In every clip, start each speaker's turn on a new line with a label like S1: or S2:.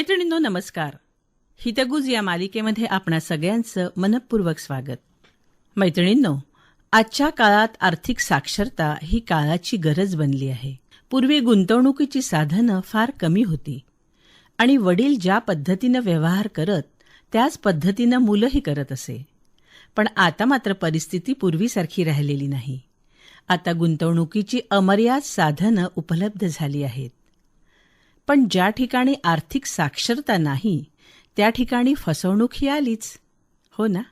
S1: मैत्रिणींनो नमस्कार. हितगुज या मालिकेमध्ये आपणा सगळ्यांचं मनपूर्वक स्वागत. मैत्रिणींनो आजच्या काळात आर्थिक साक्षरता ही काळाची गरज बनली आहे. पूर्वी गुंतवणुकीची साधनं फार कमी होती. आणि वडील ज्या पद्धतीनं व्यवहार करत त्याच पद्धतीनं मुलंही करत असे. पण आता मात्र परिस्थिती पूर्वीसारखी राहिलेली नाही. आता गुंतवणुकीची अमर्याद साधनं उपलब्ध झाली आहेत. पण ज्या ठिकाणी आर्थिक साक्षरता नाही त्या ठिकाणी फसवणूक ही आलीच. हो ना?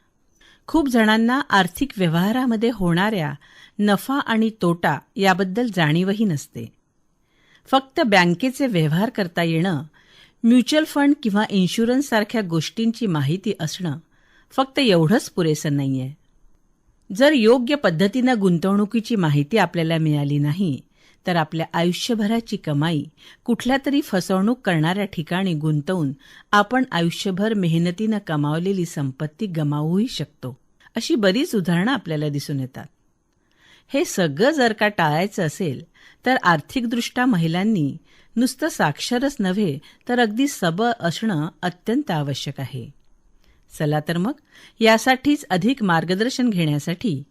S1: खूप जणांना आर्थिक व्यवहारामध्ये होणाऱ्या नफा आणि तोटा याबद्दल जाणीवही नसते. फक्त बँकेचे व्यवहार करता येणं म्युच्युअल फंड किंवा इन्शुरन्स सारख्या गोष्टींची माहिती असणं फक्त एवढंच पुरेसं नाही आहे जर योग्य पद्धतीनं गुंतवणुकीची माहिती आपल्याला मिळाली नाही तर आपल्या आयुष्यभराची कमाई कुठल्या तरी फसवणूक करणाऱ्या ठिकाणी गुंतवून आपण आयुष्यभर मेहनतीनं कमावलेली संपत्ती गमावूही शकतो. अशी बरीच उदाहरणं आपल्याला दिसून येतात. हे सगळं जर का टाळायचं असेल तर आर्थिकदृष्ट्या महिलांनी नुसतं साक्षरच नव्हे तर अगदी सबळ असणं अत्यंत आवश्यक आहे. चला तर मग यासाठीच अधिक मार्गदर्शन घेण्यासाठी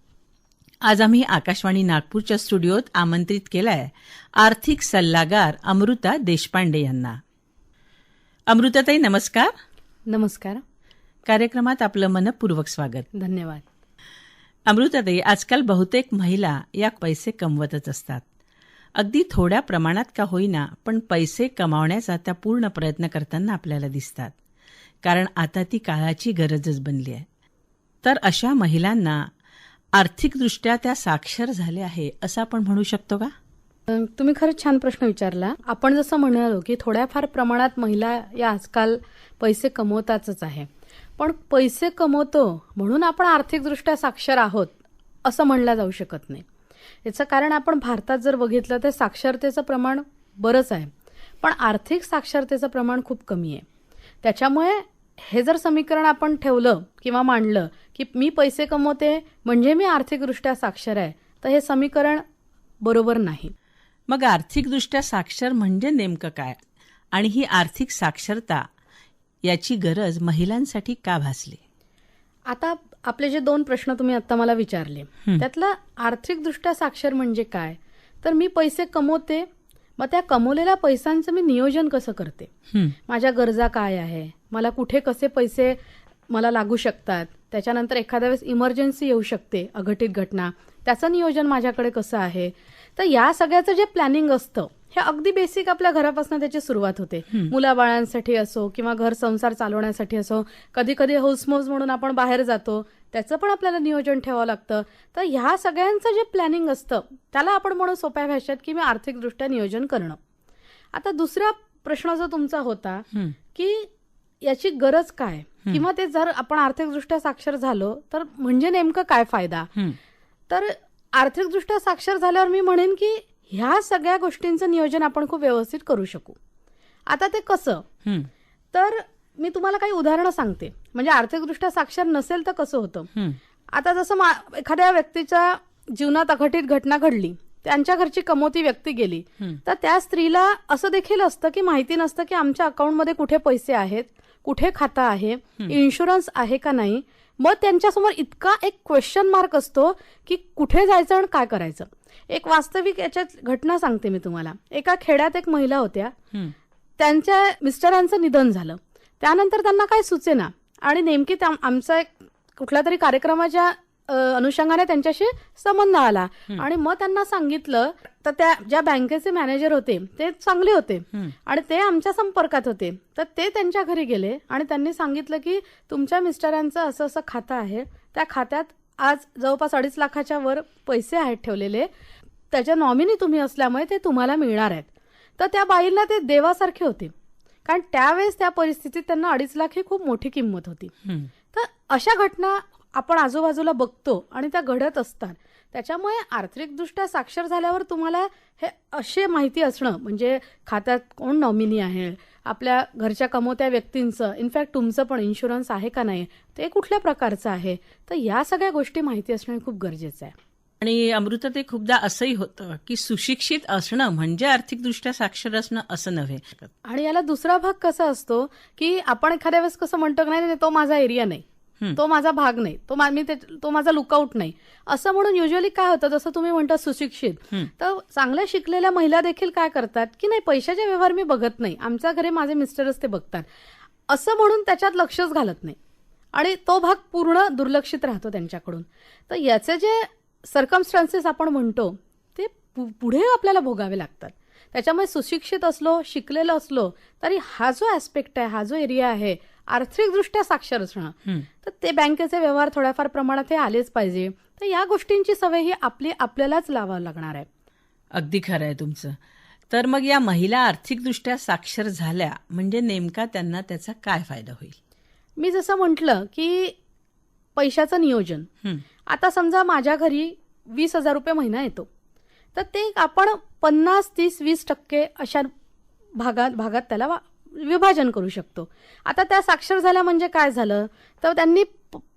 S1: आज आम्ही आकाशवाणी नागपूरच्या स्टुडिओत आमंत्रित केलाय आर्थिक सल्लागार अमृता देशपांडे यांना. अमृताताई नमस्कार.
S2: नमस्कार.
S1: कार्यक्रमात आपलं मनपूर्वक स्वागत.
S2: धन्यवाद.
S1: अमृताताई आजकाल बहुतेक महिला या पैसे कमवतच असतात. अगदी थोड्या प्रमाणात का होईना पण पैसे कमावण्याचा त्या पूर्ण प्रयत्न करताना आपल्याला दिसतात. कारण आता ती काळाची गरजच बनली आहे. तर अशा महिलांना आर्थिकदृष्ट्या त्या साक्षर झाल्या आहे असं आपण म्हणू शकतो का?
S2: तुम्ही खरंच छान प्रश्न विचारला. आपण जसं म्हणालो की थोड्याफार प्रमाणात महिला या आजकाल पैसे कमवतातच आहे. पण पैसे कमवतो म्हणून आपण आर्थिकदृष्ट्या साक्षर आहोत असं म्हणलं जाऊ शकत नाही. याचं कारण आपण भारतात जर बघितलं तर साक्षरतेचं प्रमाण बरंच आहे. पण आर्थिक साक्षरतेचं प्रमाण खूप कमी आहे. त्याच्यामुळे हे जर समीकरण आपण ठेवलं किंवा मांडलं की मी पैसे कमवते म्हणजे मी आर्थिकदृष्ट्या साक्षर आहे तर हे समीकरण बरोबर नाही.
S1: मग आर्थिकदृष्ट्या साक्षर म्हणजे नेमकं काय? आणि ही आर्थिक साक्षरता याची गरज महिलांसाठी का भासली?
S2: आता आपले जे दोन प्रश्न तुम्ही आता मला विचारले त्यातला आर्थिकदृष्ट्या साक्षर म्हणजे काय? तर मी पैसे कमवते मग त्या कमवलेल्या पैशांचं मी नियोजन कसं करते? माझ्या गरजा काय आहे? मला कुठे कसे पैसे मला लागू शकतात? त्याच्यानंतर एखाद्या वेळेस इमर्जन्सी येऊ शकते अघटित घटना. त्याचं नियोजन माझ्याकडे कसं आहे? तर या सगळ्याचं जे प्लॅनिंग असतं हे अगदी बेसिक आपल्या घरापासून त्याची सुरुवात होते. मुलाबाळांसाठी असो किंवा घर संसार चालवण्यासाठी असो कधी कधी हौसमौज म्हणून आपण बाहेर जातो त्याचं पण आपल्याला नियोजन ठेवावं लागतं. तर ह्या सगळ्यांचं जे प्लॅनिंग असतं त्याला आपण म्हणू सोप्या भाषेत की मी आर्थिकदृष्ट्या नियोजन करणं. आता दुसरा प्रश्न जो तुमचा होता की याची गरज काय? किंवा ते जर आपण आर्थिकदृष्ट्या साक्षर झालो तर म्हणजे नेमकं काय फायदा? तर आर्थिकदृष्ट्या साक्षर झाल्यावर मी म्हणेन की ह्या सगळ्या गोष्टींचं नियोजन आपण खूप व्यवस्थित करू शकू. आता ते कसं? तर मी तुम्हाला काही उदाहरणं सांगते. म्हणजे आर्थिकदृष्ट्या साक्षर नसेल तर कसं होतं?
S1: हं,
S2: आता जसं एखाद्या व्यक्तीच्या जीवनात अघटित घटना घडली त्यांच्या घरची कमवती व्यक्ती गेली. तर त्या स्त्रीला असं देखील असतं की माहिती नसतं की आमच्या अकाउंटमध्ये कुठे पैसे आहेत कुठे खातं आहे इन्शुरन्स आहे का नाही? मग त्यांच्यासमोर इतका एक क्वेश्चन मार्क असतो की कुठे जायचं आणि काय करायचं. एक वास्तविक याच्यात घटना सांगते मी तुम्हाला. एका खेड्यात एक महिला होत्या. त्यांच्या मिस्टरांचं निधन झालं. त्यानंतर त्यांना काय सुचेना? आणि नेमकी आमचा एक कुठल्या तरी कार्यक्रमाच्या अनुषंगाने त्यांच्याशी संबंध आला. आणि मग त्यांना सांगितलं तर त्या ज्या बँकेचे मॅनेजर होते ते चांगले होते. आणि ते आमच्या संपर्कात होते. तर ते त्यांच्या घरी गेले आणि त्यांनी सांगितलं की तुमच्या मिस्टरांचं असं असं खातं आहे. त्या खात्यात आज जवळपास अडीच लाखाच्या वर पैसे आहेत ठेवलेले. त्याच्या नॉमिनी तुम्ही असल्यामुळे ते तुम्हाला मिळणार आहेत. तर त्या बाईला ते देवासारखे होते. कारण त्यावेळेस त्या परिस्थितीत त्यांना अडीच लाख ही खूप मोठी किंमत होती. तर अशा घटना आपण आजूबाजूला बघतो आणि त्या घडत असतात. त्याच्यामुळे आर्थिकदृष्ट्या साक्षर झाल्यावर तुम्हाला हे असे माहिती असणं म्हणजे खात्यात कोण नॉमिनी आहे आपल्या घरच्या कमवत्या व्यक्तींचं इनफॅक्ट तुमचं पण इन्शुरन्स आहे का नाही ते कुठल्या प्रकारचं आहे? तर या सगळ्या गोष्टी माहिती असणं खूप गरजेचं आहे.
S1: आणि अमृत ते खूपदा असंही होतं की सुशिक्षित असणं म्हणजे आर्थिकदृष्ट्या साक्षर असणं असं नव्हे.
S2: आणि याला दुसरा भाग कसा असतो की आपण एखाद्या वेळेस कसं म्हणतो की नाही तो माझा एरिया नाही. तो माझा भाग नाही. तो मा- ते- माझा लुकआउट नाही. असं म्हणून युजली काय होतं जसं तुम्ही म्हणता सुशिक्षित. तर चांगल्या शिकलेल्या महिला देखील काय करतात की नाही पैशाचे व्यवहार मी बघत नाही. आमच्या घरी माझे मिस्टरच ते बघतात. असं म्हणून त्याच्यात लक्षच घालत नाही. आणि तो भाग पूर्ण दुर्लक्षित राहतो त्यांच्याकडून. तर याचे जे सर्कमस्टान्सेस आपण म्हणतो ते पुढे आपल्याला भोगावे लागतात. त्याच्यामुळे सुशिक्षित असलो शिकलेलो असलो तरी हा जो ऍस्पेक्ट आहे हा जो एरिया आहे आर्थिकदृष्ट्या साक्षर असणं. तर ते बँकेचे व्यवहार थोड्याफार प्रमाणात हे आलेच पाहिजे. तर या गोष्टींची सवय ही आपली आपल्यालाच लावावी लागणार आहे.
S1: अगदी खरं आहे तुमचं. तर मग या महिला आर्थिकदृष्ट्या साक्षर झाल्या म्हणजे नेमका त्यांना त्याचा काय फायदा होईल?
S2: मी जसं म्हटलं की पैशाचं नियोजन. आता समजा माझ्या घरी वीस हजार रुपये महिना येतो. तर ते आपण पन्नास तीस वीस टक्के अशा भागात भागात त्याला विभाजन करू शकतो. आता त्या साक्षर झाल्या म्हणजे काय झालं? तर त्यांनी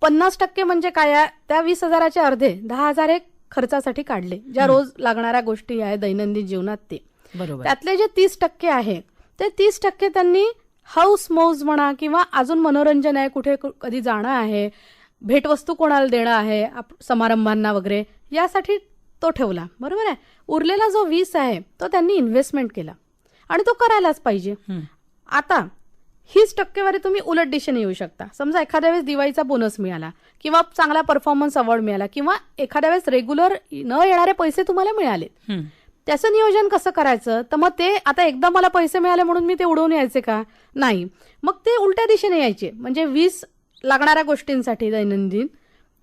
S2: पन्नास टक्के म्हणजे काय त्या वीस हजाराचे अर्धे दहा हजार एक खर्चासाठी काढले. ज्या रोज लागणाऱ्या गोष्टी आहे दैनंदिन जीवनात ते.
S1: बरोबर.
S2: त्यातले जे तीस टक्के आहे ते तीस टक्के त्यांनी हाऊस मौज म्हणा किंवा अजून मनोरंजन आहे कुठे कधी जाणं आहे भेटवस्तू कोणाला देणं आहे समारंभांना वगैरे यासाठी तो ठेवला. बरोबर आहे? उरलेला जो वीस आहे तो त्यांनी इन्व्हेस्टमेंट केला. आणि तो करायलाच पाहिजे. आता हीच टक्केवारी तुम्ही उलट दिशेने येऊ शकता. समजा एखाद्या वेळेस दिवाळीचा बोनस मिळाला किंवा चांगला परफॉर्मन्स अवॉर्ड मिळाला किंवा एखाद्या वेळेस रेग्युलर न येणारे पैसे तुम्हाला मिळाले. त्याचं नियोजन कसं करायचं? तर मग ते आता एकदा मला पैसे मिळाले म्हणून मी ते उडवून यायचे का? नाही. मग ते उलट्या दिशेने यायचे. म्हणजे वीस लागणाऱ्या गोष्टींसाठी दैनंदिन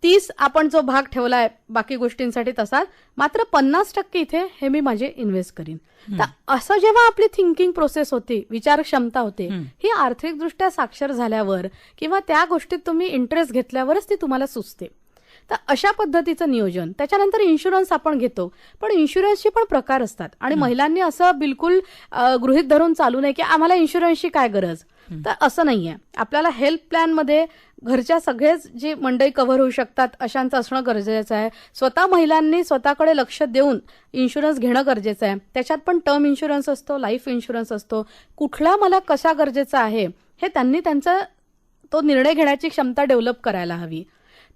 S2: तीस आपण जो भाग ठेवलाय बाकी गोष्टींसाठी तसाच मात्र पन्नास टक्के इथे हे मी माझे इन्व्हेस्ट करीन. तर असं जेव्हा आपली थिंकिंग प्रोसेस होती विचार क्षमता होते
S1: हं.
S2: आर्थिकदृष्ट्या साक्षर झाल्यावर किंवा त्या गोष्टीत तुम्ही इंटरेस्ट घेतल्यावरच ती तुम्हाला सुचते. तर अशा पद्धतीचं नियोजन त्याच्यानंतर इन्शुरन्स आपण घेतो पण इन्शुरन्सचे पण प्रकार असतात. आणि महिलांनी असं बिलकुल गृहीत धरून चालू नये की आम्हाला इन्शुरन्सची काय गरज? तर असं नाहीये. आपल्याला हेल्थ प्लॅनमध्ये घरच्या सगळेच जे मंडई कव्हर होऊ शकतात अशांचं असणं गरजेचं आहे. स्वतः महिलांनी स्वतःकडे लक्ष देऊन इन्शुरन्स घेणं गरजेचं आहे. त्याच्यात पण टर्म इन्शुरन्स असतो लाईफ इन्शुरन्स असतो. कुठला मला कसा गरजेचा आहे हे त्यांनी त्यांचा तो निर्णय घेण्याची क्षमता डेव्हलप करायला हवी.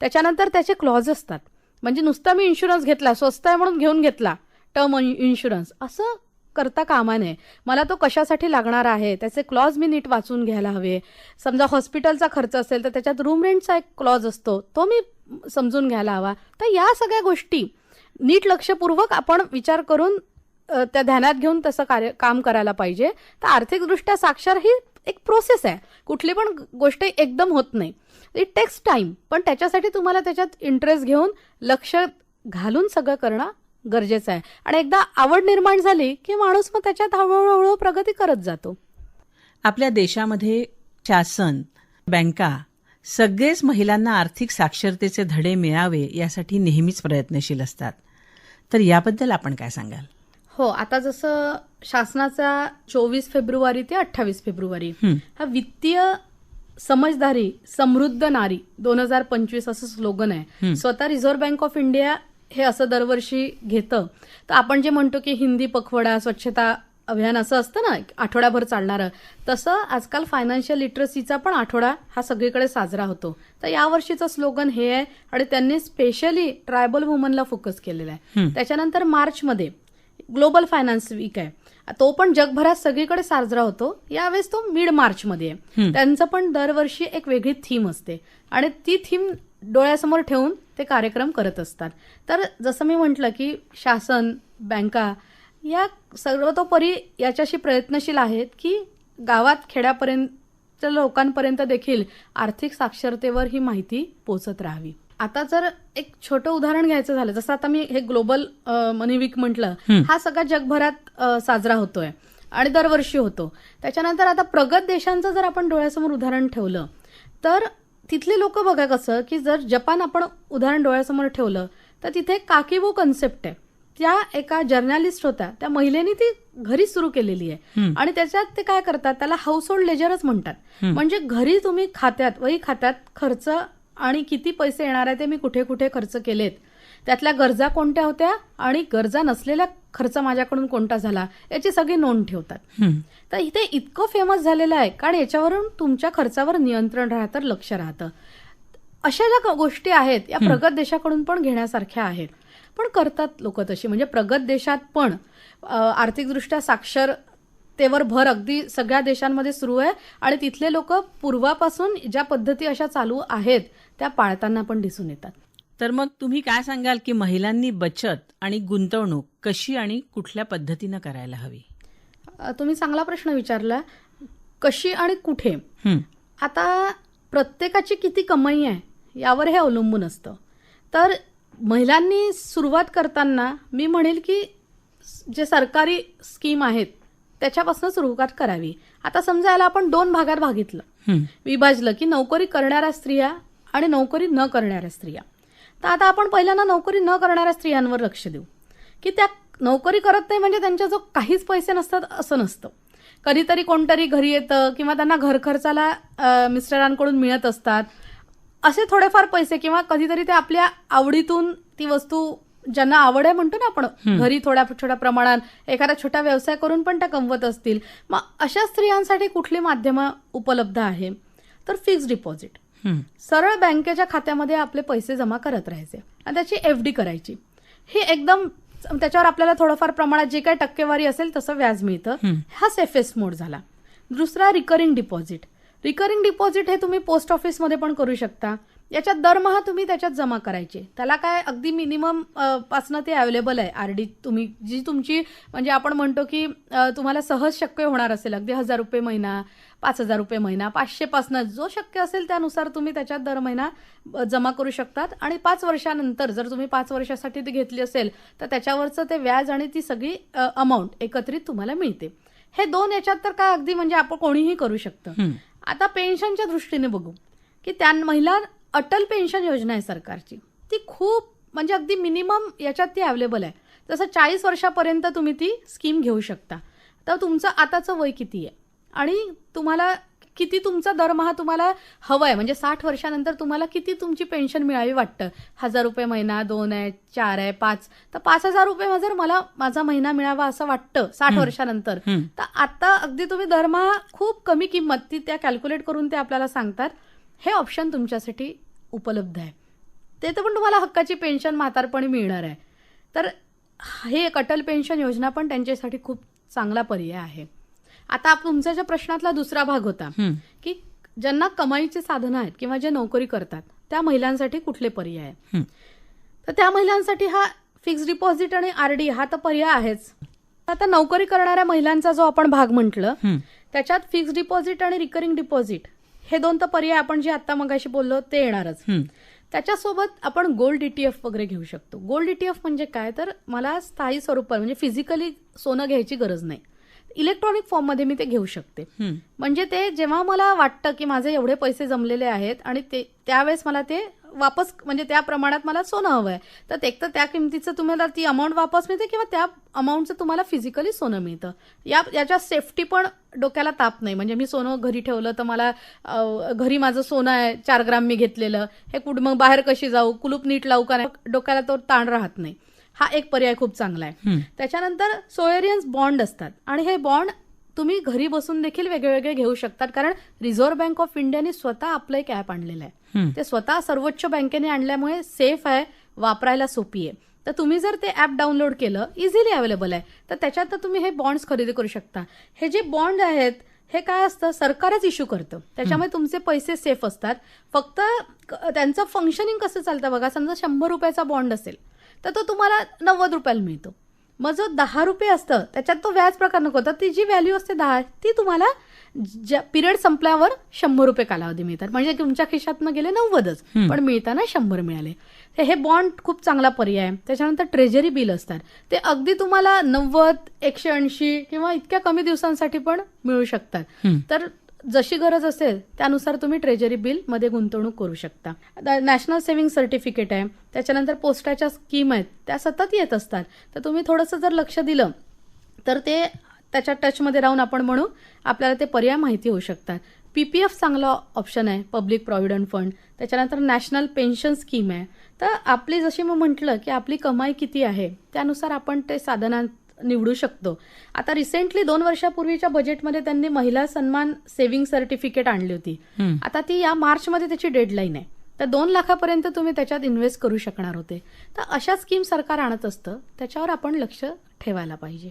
S2: त्याच्यानंतर त्याचे क्लॉज असतात. म्हणजे नुसता मी इन्शुरन्स घेतला स्वस्त आहे म्हणून घेऊन घेतला टर्म इन्शुरन्स असं करता कामा नये मला तो कशासाठी लागणार आहे? त्याचे क्लॉज मी नीट वाचून घ्यायला हवे. समजा हॉस्पिटलचा खर्च असेल तर त्याच्यात रूम रेंटचा एक क्लॉज असतो. तो मी समजून घ्यायला हवा. तर या सगळ्या गोष्टी नीट लक्षपूर्वक आपण विचार करून त्या ध्यानात घेऊन तसं कार्य काम करायला पाहिजे. तर आर्थिकदृष्ट्या साक्षर ही एक प्रोसेस आहे. कुठली पण गोष्ट एकदम होत नाही. इट टेक्स टाइम पण त्याच्यासाठी तुम्हाला त्याच्यात इंटरेस्ट घेऊन लक्ष घालून सगळं करणं गरजेचं आहे. आणि एकदा आवड निर्माण झाली की माणूस मग त्याच्यात हळूहळू प्रगती करत जातो.
S1: आपल्या देशामध्ये शासन बँका सगळेच महिलांना आर्थिक साक्षरतेचे धडे मिळावे यासाठी नेहमीच प्रयत्नशील असतात. तर याबद्दल आपण काय सांगाल?
S2: हो आता जसं शासनाचा चोवीस फेब्रुवारी ते अठ्ठावीस फेब्रुवारी
S1: हं.
S2: वित्तीय समजदारी समृद्ध नारी दोन हजार पंचवीस असं स्लोगन आहे. स्वतः रिझर्व्ह बँक ऑफ इंडिया हे असं दरवर्षी घेतं. तर आपण जे म्हणतो की हिंदी पखवाडा स्वच्छता अभियान असं असतं ना आठवड्याभर चालणारं तसं आजकाल फायनान्शियल लिटरसीचा पण आठवडा हा सगळीकडे साजरा होतो. तर यावर्षीचं स्लोगन हे आहे आणि त्यांनी स्पेशली ट्रायबल वुमनला फोकस केलेला आहे. त्याच्यानंतर मार्चमध्ये ग्लोबल फायनान्स वीक आहे. तो पण जगभरात सगळीकडे साजरा होतो. यावेळेस तो मिड मार्चमध्ये आहे. त्यांचं पण दरवर्षी एक वेगळी थीम असते. आणि ती थीम डोळ्यासमोर ठेवून ते कार्यक्रम करत असतात. तर जसं मी म्हटलं की शासन बँका या सर्वतोपरी याच्याशी प्रयत्नशील आहेत की गावात खेड्यापर्यंत लोकांपर्यंत देखील आर्थिक साक्षरतेवर ही माहिती पोचत राहावी. आता जर एक छोटं उदाहरण घ्यायचं झालं जसं आता मी हे ग्लोबल मनी वीक म्हटलं
S1: हं.
S2: सगळा जगभरात साजरा होतोय आणि दरवर्षी होतो. त्याच्यानंतर आता प्रगत देशांचं जर आपण डोळ्यासमोर उदाहरण ठेवलं तर तिथले लोक बघा कसं की जर जपान आपण उदाहरण डोळ्यासमोर ठेवलं तर तिथे काकिबो कन्सेप्ट आहे त्या एका जर्नलिस्ट होत्या त्या महिलेने ती घरी सुरू केलेली आहे. आणि त्याच्यात ते काय करतात त्याला हाऊस होल्ड लेजरच म्हणतात. म्हणजे घरी तुम्ही खात्यात वही खात्यात खर्च आणि किती पैसे येणार आहे ते मी कुठे कुठे खर्च केलेत त्यातल्या गरजा कोणत्या होत्या आणि गरजा नसलेला खर्च माझ्याकडून कोणता झाला याची सगळी नोंद ठेवतात. तर इथे इतकं फेमस झालेलं आहे कारण याच्यावरून तुमच्या खर्चावर नियंत्रण राहतं लक्ष राहतं. अशा ज्या गोष्टी आहेत या प्रगत देशाकडून पण घेण्यासारख्या आहेत. पण करतात लोक तशी म्हणजे प्रगत देशात पण आर्थिकदृष्ट्या साक्षरतेवर भर अगदी सगळ्या देशांमध्ये सुरू आहे आणि तिथले लोक पूर्वापासून ज्या पद्धती अशा चालू आहेत त्या पाळताना पण दिसून येतात.
S1: तर मग तुम्ही काय सांगाल की महिलांनी बचत आणि गुंतवणूक कशी आणि कुठल्या पद्धतीनं करायला हवी?
S2: तुम्ही चांगला प्रश्न विचारला. कशी आणि कुठे. आता प्रत्येकाची किती कमाई आहे यावर हे अवलंबून असतं. तर महिलांनी सुरुवात करताना मी म्हणेल की जे सरकारी स्कीम आहेत त्याच्यापासून सुरुवात करावी. आता समजा याला आपण दोन भागात भागितलं. विभाजलं की नोकरी करणाऱ्या स्त्रिया आणि नोकरी न करणाऱ्या स्त्रिया. तर आता आपण पहिल्यांदा नोकरी न करणाऱ्या स्त्रियांवर लक्ष देऊ. की त्या नोकरी करत नाही म्हणजे त्यांच्याजवळ काहीच पैसे नसतात असं नसतं. कधीतरी कोणतरी घरी येतं किंवा त्यांना घर खर्चाला मिस्टरांकडून मिळत असतात. असे थोडेफार पैसे किंवा कधीतरी ते आपल्या आवडीतून ती वस्तू ज्यांना आवड आहे म्हणतो ना आपण घरी थोड्या छोट्या प्रमाणात एखादा छोटा व्यवसाय करून पण त्या कमवत असतील. मग अशा स्त्रियांसाठी कुठली माध्यमं उपलब्ध आहे? तर फिक्स्ड डिपॉझिट. सरळ बँकेच्या खात्यामध्ये आपले पैसे जमा करत राहायचे. आणि त्याची एफ डी करायची. ही एकदम त्याच्यावर आपल्याला थोडंफार प्रमाणात जे काही टक्केवारी असेल तसं व्याज मिळतं.
S1: हं.
S2: सेफेस्ट मोड झाला. दुसरा रिकरिंग डिपॉझिट रिकरिंग डिपॉझिट हे तुम्ही पोस्ट ऑफिसमध्ये पण करू शकता. याच्यात दरमहा तुम्ही त्याच्यात जमा करायचे. त्याला काय अगदी मिनिमम पासनं ते अवेलेबल आहे आर डी तुम्ही जी तुमची म्हणजे आपण म्हणतो की तुम्हाला सहज शक्य होणार असेल अगदी हजार रुपये महिना पाच हजार रुपये महिना पाचशे पासनं जो शक्य असेल त्यानुसार तुम्ही त्याच्यात दर महिना जमा करू शकतात. आणि पाच वर्षानंतर जर तुम्ही पाच वर्षासाठी ती घेतली असेल तर त्याच्यावरचं ते व्याज आणि ती सगळी अमाऊंट एकत्रित तुम्हाला मिळते. हे दोन याच्यात तर काय अगदी म्हणजे आपण कोणीही करू शकतं. आता पेन्शनच्या दृष्टीने बघू की त्या महिला अटल पेन्शन योजना आहे सरकारची. ती खूप म्हणजे अगदी मिनिमम याच्यात ती अवेलेबल आहे. जसं चाळीस वर्षापर्यंत तुम्ही ती स्कीम घेऊ शकता. तर तुमचं आताचं वय किती आहे? आणि तुम्हाला किती तुमचा दरमहा तुम्हाला हवं आहे म्हणजे साठ वर्षानंतर तुम्हाला किती तुमची पेन्शन मिळावी वाटतं? हजार रुपये महिना दोन आहे चार आहे पाच. तर पाच हजार रुपये जर मला माझा महिना मिळावा असं वाटतं साठ वर्षानंतर. तर आता अगदी तुम्ही दरमहा खूप कमी किंमत ती त्या कॅल्क्युलेट करून ते आपल्याला सांगतात. हे ऑप्शन तुमच्यासाठी उपलब्ध आहे ते तर पण तुम्हाला हक्काची पेन्शन म्हातारपणी मिळणार आहे तर हे एक अटल पेन्शन योजना पण त्यांच्यासाठी खूप चांगला पर्याय आहे आता आप- तुमच्या ज्या प्रश्नातला दुसरा भाग होता. की ज्यांना कमाईची साधनं आहेत किंवा जे नोकरी करतात त्या महिलांसाठी कुठले पर्याय आहेत. तर त्या महिलांसाठी हा फिक्स्ड डिपॉझिट आणि आरडी हा तर पर्याय आहेच आता नोकरी करणाऱ्या महिलांचा जो आपण भाग म्हटलं. त्याच्यात फिक्स्ड डिपॉझिट आणि रिकरिंग डिपॉझिट हे दोन तर पर्याय आपण जे आता मगाशी बोललो ते येणारच. त्याच्यासोबत आपण गोल्ड डीटीएफ वगैरे घेऊ शकतो. गोल्ड डीटीएफ म्हणजे काय? तर मला स्थायी स्वरूपात म्हणजे फिजिकली सोनं घ्यायची गरज नाही. इलेक्ट्रॉनिक फॉर्ममध्ये मी ते घेऊ शकते. म्हणजे ते जेव्हा मला वाटतं की माझे एवढे पैसे जमलेले आहेत आणि ते त्यावेळेस मला ते वापस म्हणजे त्या प्रमाणात मला सोनं हवं आहे तर एक तर त्या किमतीचं तुम्हाला ती अमाऊंट वापस मिळते किंवा त्या अमाऊंटचं तुम्हाला फिजिकली सोनं मिळतं. या याच्या सेफ्टी पण डोक्याला ताप नाही. म्हणजे मी सोनं घरी ठेवलं तर मला घरी माझं सोनं आहे चार ग्राम मी घेतलेलं. हे कुठं मग बाहेर कशी जाऊ? कुलूप नीट लावू का नाही? डोक्याला तो ताण राहत नाही. हा एक पर्याय खूप चांगला आहे. त्याच्यानंतर सोयरियन्स बॉन्ड असतात. आणि हे बॉन्ड तुम्ही घरी बसून देखील वेगळे घेऊ शकतात. कारण रिझर्व्ह बँक ऑफ इंडियाने स्वतः आपलं एक ॲप आणलेलं आहे. ते स्वतः सर्वोच्च बँकेने आणल्यामुळे सेफ आहे वापरायला सोपी आहे. तर तुम्ही जर ते ॲप डाउनलोड केलं इझिली अवेलेबल आहे तर त्याच्यात तर तुम्ही हे बॉन्ड्स खरेदी करू शकता. हे जे बॉन्ड आहेत हे काय असतं? सरकारच इश्यू करतं. त्याच्यामुळे तुमचे पैसे सेफ असतात. फक्त त्यांचं फंक्शनिंग कसं चालतं? बघा समजा शंभर रुपयाचा बॉन्ड असेल तर तो तुम्हाला नव्वद रुपयाला मिळतो. मग जो दहा रुपये असतं त्याच्यात तो व्याज प्रकार नको. तर ती जी व्हॅल्यू असते दहा ती तुम्हाला पिरियड संपल्यावर शंभर रुपये कालावधी मिळतात. म्हणजे तुमच्या खिशातनं गेले नव्वदच. पण मिळताना शंभर मिळाले. तर हे बॉन्ड खूप चांगला पर्याय आहे. त्याच्यानंतर ट्रेजरी बिल असतात. ते अगदी तुम्हाला नव्वद एकशे ऐंशी किंवा इतक्या कमी दिवसांसाठी पण मिळू शकतात. तर जशी गरज असेल त्यानुसार तुम्ही ट्रेजरी बिलमध्ये गुंतवणूक करू शकता. नॅशनल सेव्हिंग सर्टिफिकेट आहे. त्याच्यानंतर पोस्टाच्या स्कीम आहेत. त्या सतत येत असतात. तर तुम्ही थोडंसं जर लक्ष दिलं तर ते त्याच्या टचमध्ये राहून आपण म्हणू आपल्याला ते पर्याय माहिती होऊ शकतात. पीपीएफ चांगला ऑप्शन आहे पब्लिक प्रॉव्हिडंट फंड त्याच्यानंतर नॅशनल पेन्शन स्कीम आहे. तर आपली जशी मी म्हटलं की आपली कमाई किती आहे त्यानुसार आपण ते साधनां निवडू शकतो. आता रिसेंटली दोन वर्षापूर्वीच्या बजेटमध्ये त्यांनी महिला सन्मान सेव्हिंग सर्टिफिकेट आणली होती. आता ती या मार्चमध्ये त्याची डेडलाईन आहे. तर दोन लाखापर्यंत तुम्ही त्याच्यात इन्व्हेस्ट करू शकणार होते. तर अशा स्कीम सरकार आणत असतं त्याच्यावर आपण लक्ष ठेवायला पाहिजे.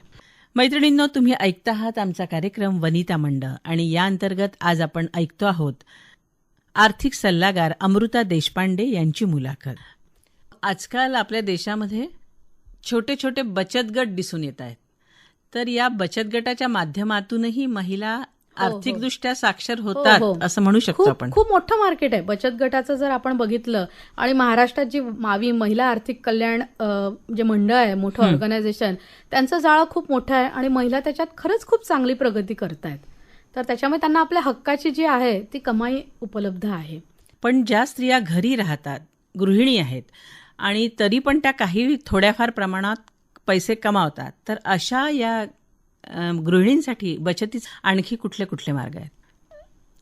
S1: मैत्रिणींनो तुम्ही ऐकता आहात आमचा कार्यक्रम वनिता मंड आणि या अंतर्गत आज आपण ऐकतो आहोत आर्थिक सल्लागार अमृता देशपांडे यांची मुलाखत. आजकाल आपल्या देशामध्ये छोटे छोटे बचत गट दिसून येत आहेत. तर या बचत गटाच्या माध्यमातूनही महिला आर्थिकदृष्ट्या साक्षर होतात
S2: हो.
S1: असं म्हणू शकतो
S2: खूप
S1: आपण.
S2: खूप मोठं मार्केट आहे. बचत गटाचं जर आपण बघितलं आणि महाराष्ट्रात जी मावी महिला आर्थिक कल्याण जे मंडळ आहे मोठं ऑर्गनायझेशन त्यांचं जाळं खूप मोठं आहे आणि महिला त्याच्यात खरंच खूप चांगली प्रगती करतायत. तर त्याच्यामुळे त्यांना आपल्या हक्काची जी आहे ती कमाई उपलब्ध आहे.
S1: पण ज्या स्त्रिया घरी राहतात गृहिणी आहेत आणि तरी पण त्या काही थोड्याफार प्रमाणात पैसे कमावतात. तर अशा या गृहिणींसाठी बचतीचे आणखी कुठले कुठले मार्ग आहेत?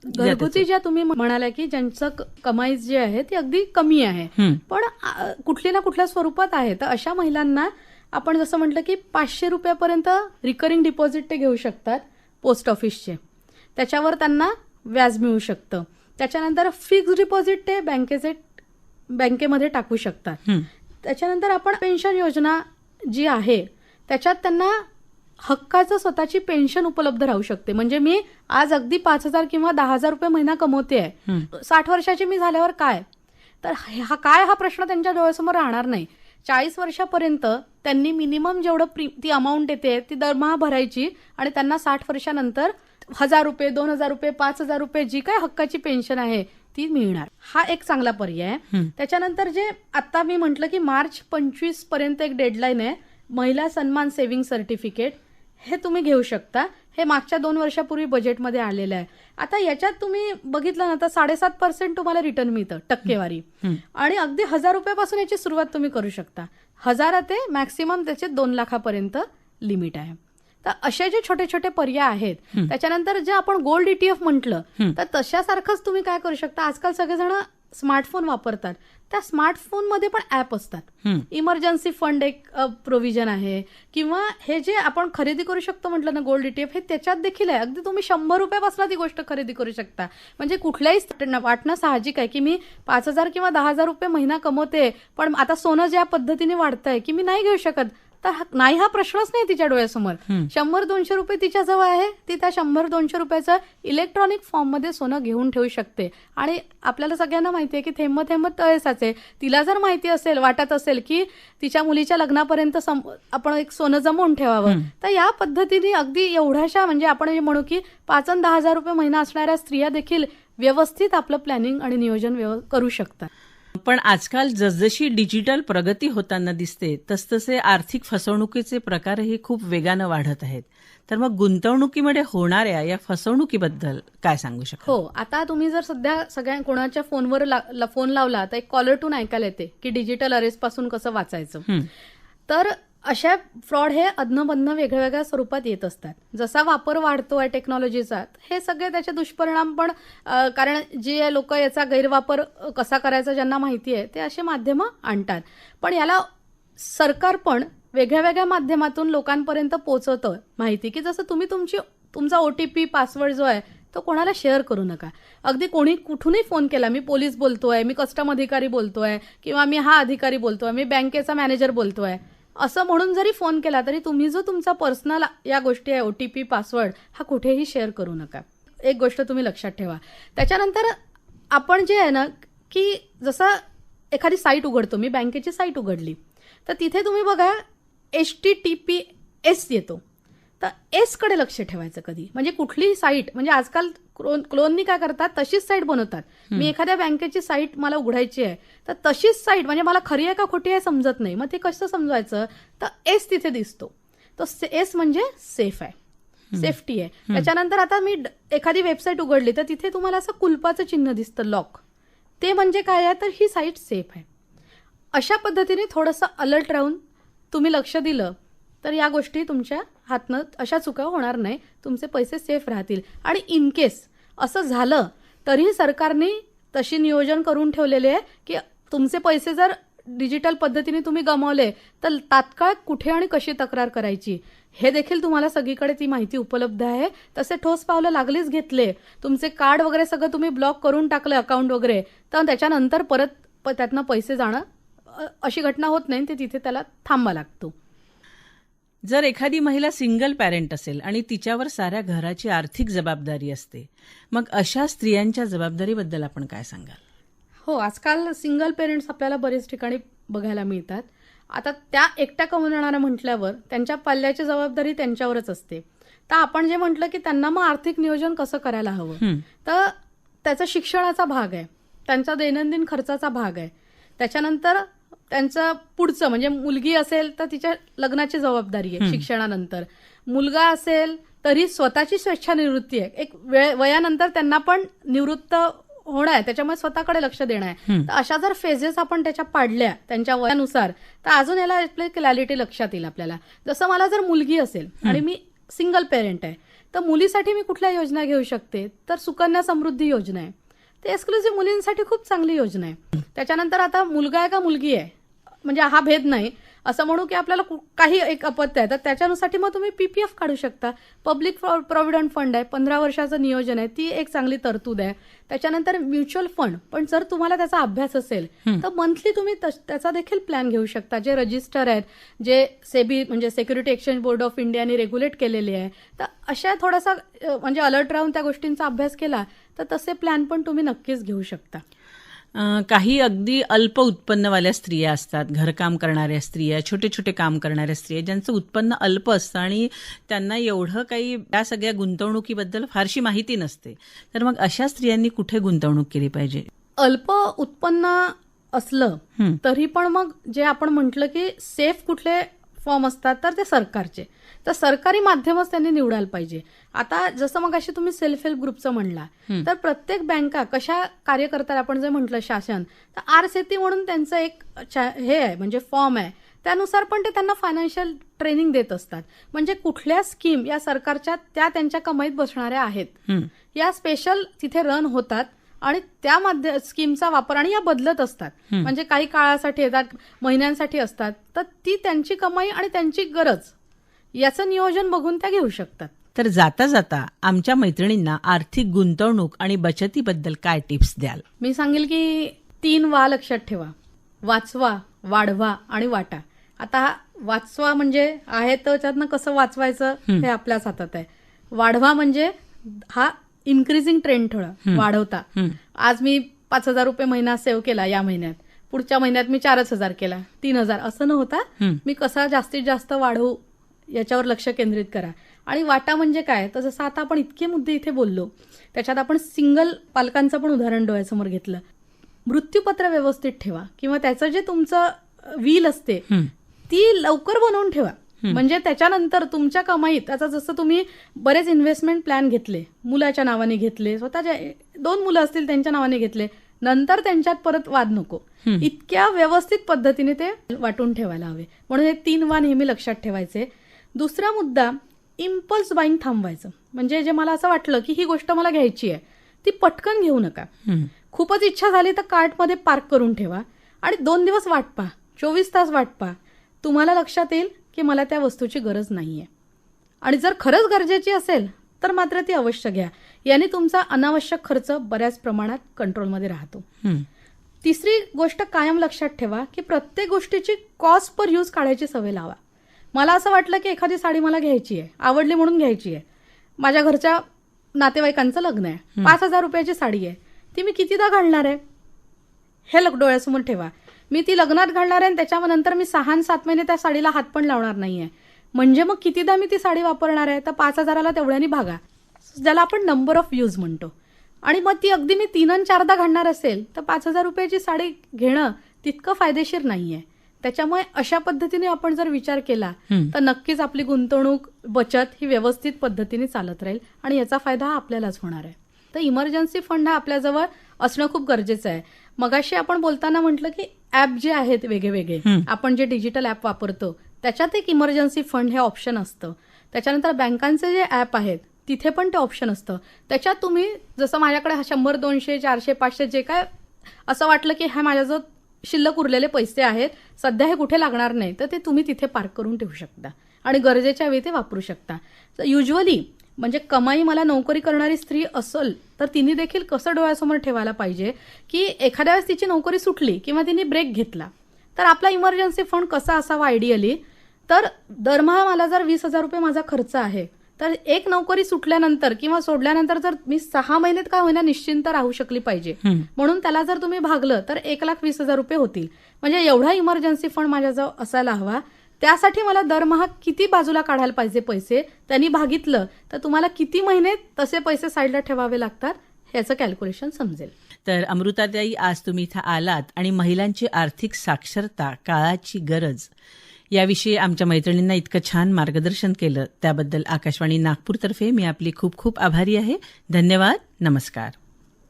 S2: घरगुती ज्या तुम्ही म्हणाल्या की ज्यांचं कमाई जी आहे ती अगदी कमी आहे. पण आ, कुठली ना कुठल्या स्वरूपात आहे. तर अशा महिलांना आपण जसं म्हटलं की पाचशे रुपयापर्यंत रिकरिंग डिपॉझिट ते घेऊ शकतात पोस्ट ऑफिसचे त्याच्यावर त्यांना व्याज मिळू शकतं. त्याच्यानंतर फिक्स डिपॉझिट ते बँकेचे बँकेमध्ये टाकू शकतात. त्याच्यानंतर आपण पेन्शन योजना जी आहे त्याच्यात त्यांना हक्काचं स्वतःची पेन्शन उपलब्ध राहू शकते. म्हणजे मी आज अगदी पाच हजार किंवा दहा हजार रुपये महिना कमवते
S1: हं.
S2: साठ वर्षाची मी झाल्यावर काय? तर हा काय हा प्रश्न त्यांच्या डोळ्यासमोर राहणार नाही. चाळीस वर्षापर्यंत त्यांनी मिनिमम जेवढं ती अमाऊंट येते ती दरमहा भरायची आणि त्यांना साठ वर्षानंतर हजार रुपये दोन हजार रुपये पाच हजार रुपये जी काय हक्काची पेन्शन आहे ती मिळणार. हा एक चांगला पर्याय आहे. त्याच्यानंतर जे आता मी म्हटलं की मार्च पंचवीसपर्यंत एक डेडलाईन आहे. महिला सन्मान सेव्हिंग सर्टिफिकेट. हे तुम्ही घेऊ शकता. हे मागच्या दोन वर्षापूर्वी बजेटमध्ये आलेलं आहे. आता याच्यात तुम्ही बघितलं ना तर साडेसात पर्सेंट तुम्हाला रिटर्न मिळतं टक्केवारी. आणि अगदी हजार रुपयापासून याची सुरुवात तुम्ही करू शकता. हजार ते मॅक्सिमम त्याचे दोन लाखापर्यंत लिमिट आहे. तर असे जे छोटे छोटे पर्याय आहेत त्याच्यानंतर जे आपण गोल्ड ईटीएफ म्हटलं
S1: हं.
S2: तर तशासारखंच तुम्ही काय करू शकता? आजकाल सगळेजण स्मार्टफोन वापरतात. त्या स्मार्टफोनमध्ये पण ऍप असतात. इमर्जन्सी फंड एक प्रोव्हिजन आहे. किंवा हे जे आपण खरेदी करू शकतो म्हटलं ना गोल्ड ईटीएफ हे त्याच्यात देखील आहे. अगदी तुम्ही शंभर रुपयापासून ती गोष्ट खरेदी करू शकता. म्हणजे कुठल्याही वाटणं साहजिक आहे की मी पाच हजार किंवा दहा हजार रुपये महिना कमवते पण आता सोनं ज्या पद्धतीने वाढतंय की मी नाही घेऊ शकत तर नाही हा प्रश्नच नाही तिच्या डोळ्यासमोर. शंभर दोनशे रुपये तिच्या जवळ आहे ती त्या शंभर दोनशे रुपयाचं इलेक्ट्रॉनिक फॉर्ममध्ये सोनं घेऊन ठेवू शकते आणि आपल्याला सगळ्यांना माहिती आहे की थेंब थेंब तळे साचे तिला जर माहिती असेल वाटत असेल की तिच्या मुलीच्या लग्नापर्यंत आपण एक सोनं जमवून ठेवावं. तर या पद्धतीने अगदी एवढ्याशा म्हणजे आपण जे म्हणू की पाच दहा हजार रुपये महिना असणाऱ्या स्त्रिया देखील व्यवस्थित आपलं प्लॅनिंग आणि नियोजन करू शकतात
S1: पण आजकाल जसजशी डिजिटल प्रगती होताना दिसते तसतसे आर्थिक फसवणुकीचे प्रकारही खूप वेगानं वाढत आहेत. तर मग गुंतवणुकीमध्ये होणाऱ्या या फसवणुकीबद्दल काय सांगू शकता
S2: हो आता तुम्ही जर सध्या सगळ्या कोणाच्या फोनवर ला- ला- फोन लावला तर एक कॉलर टून ऐकायला येते की डिजिटल अरेस्टपासून कसं वाचायचं. तर अशा फ्रॉड हे अधनमधनं वेगळ्या वेगळ्या स्वरूपात येत असतात. जसा वापर वाढतोय टेक्नॉलॉजीचा हे सगळे त्याचे दुष्परिणाम पण कारण जे लोक याचा गैरवापर कसा करायचा ज्यांना माहिती आहे ते असे माध्यमं आणतात. पण याला सरकार पण वेगळ्या वेगळ्या माध्यमातून लोकांपर्यंत पोचवतं माहिती की जसं तुम्ही तुमची तुमचा ओटीपी पासवर्ड जो आहे तो कोणाला शेअर करू नका. अगदी कोणी कुठूनही फोन केला मी पोलीस बोलतोय मी कस्टम अधिकारी बोलतोय किंवा मी हा अधिकारी बोलतोय मी बँकेचा मॅनेजर बोलतोय असं म्हणून जरी फोन केला तरी तुम्ही जो तुमचा पर्सनल या गोष्टी आहे ओटीपी पासवर्ड हा कुठेही शेअर करू नका. एक गोष्ट तुम्ही लक्षात ठेवा. त्याच्यानंतर आपण जे आहे ना की जसं एखादी साईट उघडतो मी बँकेची साईट उघडली तर तिथे तुम्ही बघा H T T P S येतो. तर एसकडे लक्ष ठेवायचं कधी? म्हणजे कुठलीही साईट म्हणजे आजकाल क्लोन क्लोननी काय करतात? तशीच साईट बनवतात. मी एखाद्या बँकेची साईट मला उघडायची आहे तर तशीच साईट म्हणजे मला खरी आहे का खोटी आहे समजत नाही. मग ते कसं समजायचं तर एस तिथे दिसतो. तो एस म्हणजे सेफ आहे. सेफ्टी आहे. त्याच्यानंतर आता मी एखादी वेबसाईट उघडली तर तिथे तुम्हाला असं कुलपाचं चिन्ह दिसतं लॉक ते म्हणजे काय आहे? तर ही साईट सेफ आहे. अशा पद्धतीने थोडंसं अलर्ट राहून तुम्ही लक्ष दिलं तर या गोष्टी तुमच्या हातनं अशा चुका होणार नाही. तुमचे पैसे सेफ राहतील. आणि इन केस असं झालं तरीही सरकारने तशी नियोजन करून ठेवलेले आहे की तुमचे पैसे जर डिजिटल पद्धतीने तुम्ही गमावले तर तात्काळ कुठे आणि कशी तक्रार करायची? हे देखील तुम्हाला सगळीकडे ती माहिती उपलब्ध आहे. तसे ठोस पावलं लागलीच घेतले. तुमचे कार्ड वगैरे सगळं तुम्ही ब्लॉक करून टाकले अकाउंट वगैरे तर त्याच्यानंतर परत प- त्यातनं पैसे जाणं अशी घटना होत नाही ते तिथे त्याला थांबा लागतो.
S1: जर एखादी महिला सिंगल पॅरेंट असेल आणि तिच्यावर साऱ्या घराची आर्थिक जबाबदारी असते मग अशा स्त्रियांच्या जबाबदारीबद्दल आपण काय सांगाल?
S2: हो आजकाल सिंगल पेरेंट्स आपल्याला बरेच ठिकाणी बघायला मिळतात. आता त्या एकट्या कमवणाऱ्या म्हटल्यावर त्यांच्या पाल्याची जबाबदारी त्यांच्यावरच असते. तर आपण जे म्हटलं की त्यांना मग आर्थिक नियोजन कसं करायला हवं. तर त्याचा शिक्षणाचा भाग आहे. त्यांचा दैनंदिन खर्चाचा भाग आहे. त्याच्यानंतर त्यांचं पुढचं म्हणजे मुलगी असेल तर तिच्या लग्नाची जबाबदारी आहे शिक्षणानंतर. मुलगा असेल तरी स्वतःची स्वेच्छानिवृत्ती आहे. एक वेळ वयानंतर त्यांना पण निवृत्त होणं आहे. त्याच्यामुळे स्वतःकडे लक्ष देणं आहे. तर अशा जर फेजेस आपण त्याच्या पाडल्या त्यांच्या वयानुसार तर अजून याला आपली क्लॅरिटी लक्षात येईल आपल्याला. जसं मला जर मुलगी असेल आणि मी सिंगल पेरेंट आहे तर मुलीसाठी मी कुठल्या योजना घेऊ शकते? तर सुकन्या समृद्धी योजना आहे. ते एक्सक्लुझिव्ह मुलींसाठी खूप चांगली योजना आहे. त्याच्यानंतर आता मुलगा आहे का मुलगी आहे? म्हणजे हा भेद नाही. असं म्हणू की आपल्याला काही एक अपत्य आहे. तर त्याच्यासाठी मग तुम्ही पीपीएफ काढू शकता. पब्लिक प्रॉव्हिडंट फंड आहे. पंधरा वर्षाचं नियोजन आहे. ती एक चांगली तरतूद आहे. त्याच्यानंतर म्युच्युअल फंड पण जर तुम्हाला त्याचा अभ्यास असेल तर मंथली तुम्ही त्याचा देखील प्लॅन घेऊ शकता. जे रजिस्टर आहेत जे सेबी म्हणजे सिक्युरिटी एक्सचेंज बोर्ड ऑफ इंडियाने रेग्युलेट केलेले आहे तर अशा थोडासा म्हणजे अलर्ट राहून त्या गोष्टींचा अभ्यास केला तर तसे प्लॅन पण तुम्ही नक्कीच घेऊ शकता.
S1: काही अगदी अल्प उत्पन्नवाल्या स्त्रिया असतात. घरकाम करणाऱ्या स्त्रिया छोटे छोटे काम करणाऱ्या स्त्रिया ज्यांचं उत्पन्न अल्प असतं आणि त्यांना एवढं काही या सगळ्या गुंतवणुकीबद्दल फारशी माहिती नसते. तर मग अशा स्त्रियांनी कुठे गुंतवणूक केली पाहिजे?
S2: अल्प उत्पन्न असलं. तरी पण मग जे आपण म्हटलं की सेफ कुठले फॉर्म असतात तर ते सरकारचे. तर सरकारी माध्यमच त्यांनी निवडायला पाहिजे. आता जसं मग अशी तुम्ही सेल्फ हेल्प ग्रुपचं म्हणला तर प्रत्येक बँका कशा कार्य करतात आपण जे म्हटलं शासन तर आर सेती म्हणून त्यांचं एक हे आहे म्हणजे फॉर्म आहे. त्यानुसार पण ते त्यांना फायनान्शियल ट्रेनिंग देत असतात. म्हणजे कुठल्या स्कीम या सरकारच्या त्या त्यांच्या कमाईत बसणाऱ्या आहेत. या स्पेशल तिथे रन होतात. आणि त्या माध्य स्कीमचा वापर आणि या बदलत असतात. म्हणजे काही काळासाठी येतात महिन्यांसाठी असतात तर ती त्यांची कमाई आणि त्यांची गरज याचं नियोजन बघून त्या घेऊ शकतात.
S1: तर जाता जाता आमच्या मैत्रिणींना आर्थिक गुंतवणूक आणि बचतीबद्दल काय टिप्स द्याल?
S2: मी सांगेल की तीन वा लक्षात ठेवा. वाचवा वाढवा आणि वाटा. आता हा वाचवा म्हणजे आहे तर त्यातनं कसं वाचवायचं? हे आपल्याच हातात आहे. वाढवा म्हणजे हा इन्क्रीजिंग ट्रेंड थोडा वाढवता. आज मी पाच हजार रुपये महिना सेव्ह केला या महिन्यात. पुढच्या महिन्यात मी चारच हजार केला. तीन हजार. असं न होता. मी कसा जास्तीत जास्त वाढवू याच्यावर लक्ष केंद्रित करा. आणि वाटा म्हणजे काय? तर जसं आता आपण इतके मुद्दे इथे बोललो. त्याच्यात आपण सिंगल पालकांचं पण उदाहरण डोळ्यासमोर घेतलं. मृत्यूपत्र व्यवस्थित ठेवा. किंवा त्याचं जे तुमचं व्हील असते. ती लवकर बनवून ठेवा. म्हणजे त्याच्यानंतर तुमच्या कमाईत आता जसं तुम्ही बरेच इन्व्हेस्टमेंट प्लॅन घेतले मुलाच्या नावाने घेतले स्वतःच्या दोन मुलं असतील त्यांच्या नावाने घेतले नंतर त्यांच्यात परत वाद नको. इतक्या व्यवस्थित पद्धतीने ते वाटून ठेवायला हवे. म्हणून हे तीन वा नेहमी लक्षात ठेवायचे. दुसरा मुद्दा इम्पल्स बाईंग थांबवायचं. म्हणजे जे मला असं वाटलं की ही गोष्ट मला घ्यायची आहे ती पटकन घेऊ नका. खूपच इच्छा झाली तर कार्टमध्ये पार्क करून ठेवा. आणि दोन दिवस वाट पहा. चोवीस तास वाट पहा. तुम्हाला लक्षात येईल की मला त्या वस्तूची गरज नाहीये. आणि जर खरंच गरजेची असेल तर मात्र ती अवश्य घ्या. याने तुमचा अनावश्यक खर्च बऱ्याच प्रमाणात कंट्रोलमध्ये राहतो. तिसरी गोष्ट कायम लक्षात ठेवा की प्रत्येक गोष्टीची कॉस्ट पर यूज काढायची सवय लावा. मला असं वाटलं की एखादी साडी मला घ्यायची आहे आवडली म्हणून घ्यायची आहे. माझ्या घरच्या नातेवाईकांचं लग्न आहे. पाच हजार रुपयाची साडी आहे. ती मी कितीदा घालणार आहे? हे लग डोळ्यासमोर ठेवा. मी ती लग्नात घालणार आहे आणि त्याच्यानंतर मी सहा आणि सात महिने त्या साडीला हात पण लावणार नाहीये. म्हणजे मग कितीदा मी ती साडी वापरणार आहे? तर पाच हजाराला तेवढ्यानी भागा. ज्याला आपण नंबर ऑफ यूज म्हणतो. आणि मग ती अगदी मी तीन आणि चारदा घालणार असेल तर पाच हजार रुपयाची साडी घेणं तितकं फायदेशीर नाहीये. त्याच्यामुळे अशा पद्धतीने आपण जर विचार केला. तर नक्कीच आपली गुंतवणूक बचत ही व्यवस्थित पद्धतीने चालत राहील आणि याचा फायदा हा आपल्यालाच होणार आहे. तर इमर्जन्सी फंड हा आपल्याजवळ असणं खूप गरजेचं आहे. मगाशी आपण बोलताना म्हटलं की ऍप जे आहेत वेगवेगळे
S1: हं.
S2: आपण जे डिजिटल ऍप वापरतो त्याच्यात एक इमर्जन्सी फंड हे ऑप्शन असतं. त्याच्यानंतर बँकांचे जे ऍप आहेत तिथे पण ते ऑप्शन असतं. त्याच्यात तुम्ही जसं माझ्याकडे शंभर दोनशे चारशे पाचशे जे काय असं वाटलं की हा माझ्याजवळ शिल्लक उरलेले पैसे आहेत सध्या हे कुठे लागणार नाही तर ते तुम्ही तिथे पार्क करून ठेवू शकता. आणि गरजेच्या वेळी ते वापरू शकता. युजली म्हणजे कमाई मला नोकरी करणारी स्त्री असेल तर तिने देखील कसं डोळ्यासमोर ठेवायला पाहिजे की एखाद्या वेळेस तिची नोकरी सुटली किंवा तिने ब्रेक घेतला तर आपला इमर्जन्सी फंड कसा असावा आयडियली तर दरमहा मला जर वीस हजार रुपये माझा खर्च आहे तर एक नोकरी सुटल्यानंतर किंवा सोडल्यानंतर जर मी सहा महिन्यात काय होईना निश्चिंत राहू शकली पाहिजे. म्हणून त्याला जर तुम्ही भागलं तर एक लाख वीस हजार रुपये होतील म्हणजे एवढा इमर्जन्सी फंड माझ्याजवळ असायला हवा त्यासाठी मला दरमहा किती बाजूला काढायला पाहिजे पैसे? त्यांनी भागितलं तर तुम्हाला किती महिने तसे पैसे साईडला ठेवावे लागतात? ह्याचं कॅल्क्युलेशन समजेल.
S1: तर अमृताताई आज तुम्ही इथं आलात आणि महिलांची आर्थिक साक्षरता काळाची गरज याविषयी आमच्या मैत्रिणींना इतकं छान मार्गदर्शन केलं. त्याबद्दल आकाशवाणी नागपूरतर्फे मी आपली खूप खूप आभारी आहे. धन्यवाद. नमस्कार.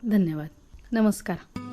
S2: धन्यवाद. नमस्कार.